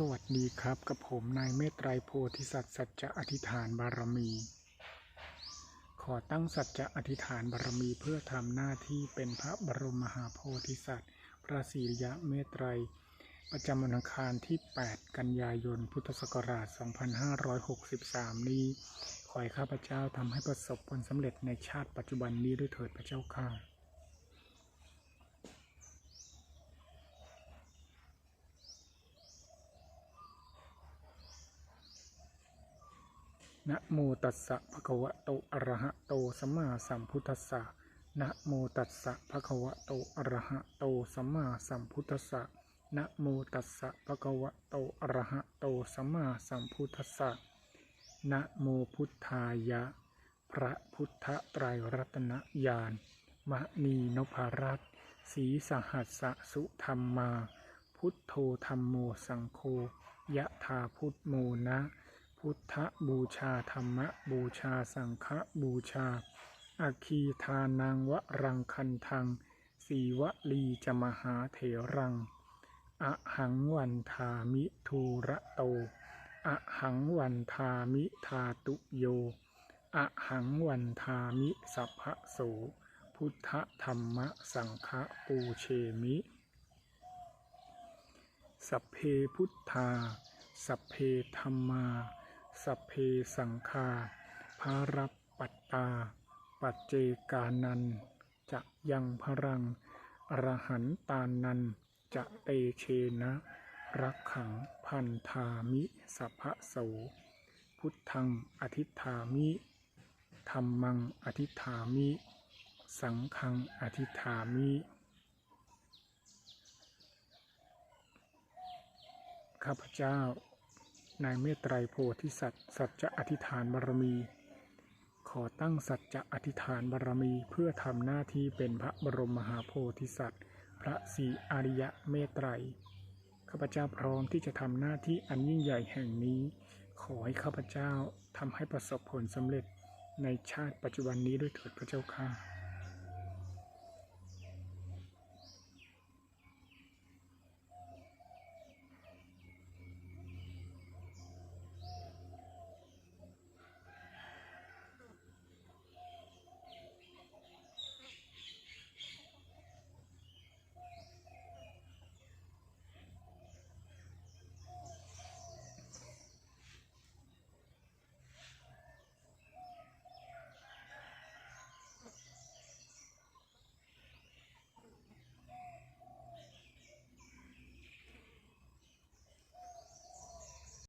สวัสดีครับกับผมนายเมตไตรโพธิสัตว์สัจจะอธิษฐานบารมี ขอตั้งสัจจะอธิษฐานบารมีเพื่อทำหน้าที่เป็นพระบรมมหาโพธิสัตว์พระศรีริยะเมตไตร ประจำวันอังคารที่ 8 กันยายนพุทธศักราช 2563 นี้ ขอให้ข้าพเจ้าทำให้ประสบผลสำเร็จในชาติปัจจุบันนี้ด้วยเถิดพระเจ้าข้า นะโมตัสสะภะคะวะโตอะระหะโตสัมมาสัมพุทธัสสะนะโมตัสสะภะคะวะโตอะระหะโตสัมมาสัมพุทธัสสะนะโมตัสสะภะคะวะโตอะระหะโตสัมมาสัมพุทธัสสะนะโมพุทธายะ พระพุทธไตรรัตนญาณมณีนพรัตน์ศรีสหัสสะสุธรรมา พุทโธธรรมโมสังโฆยะธาพุทโมนะ พุทธบูชาธรรมบูชาสังฆบูชาอาคีทานังวรังคันทัง สีวลีจะมหาเถรังอะหังวันทามิทูระโตอะหังวันทามิทาตุโยอะหังวันทามิสัพพะโส พุทธธรรมสังฆปูเชมิ สัพเพพุทธา สัพเพธรรมา สัพเพสังฆาภารับปัตตา ปัจเจกานันจะยังพรังอรหันตานันจะเตเชนะ รักขังพันธามิสัพพะโส พุทธังอธิษฐามิธรรมังอธิษฐามิ สังฆังอธิษฐามิข้าพเจ้า นายเมตไตรโพธิสัตว์สัจจะอธิษฐานบารมี ขอตั้งสัจจะอธิษฐานบารมี เพื่อทำหน้าที่เป็นพระบรมมหาโพธิสัตว์ พระศรีอริยะเมตไตรข้าพเจ้าพร้อมที่จะทำหน้าที่อันยิ่งใหญ่แห่งนี้ ขอให้ข้าพเจ้าทำให้ประสบผลสำเร็จในชาติปัจจุบันนี้ด้วยเถิดพระเจ้าค่ะ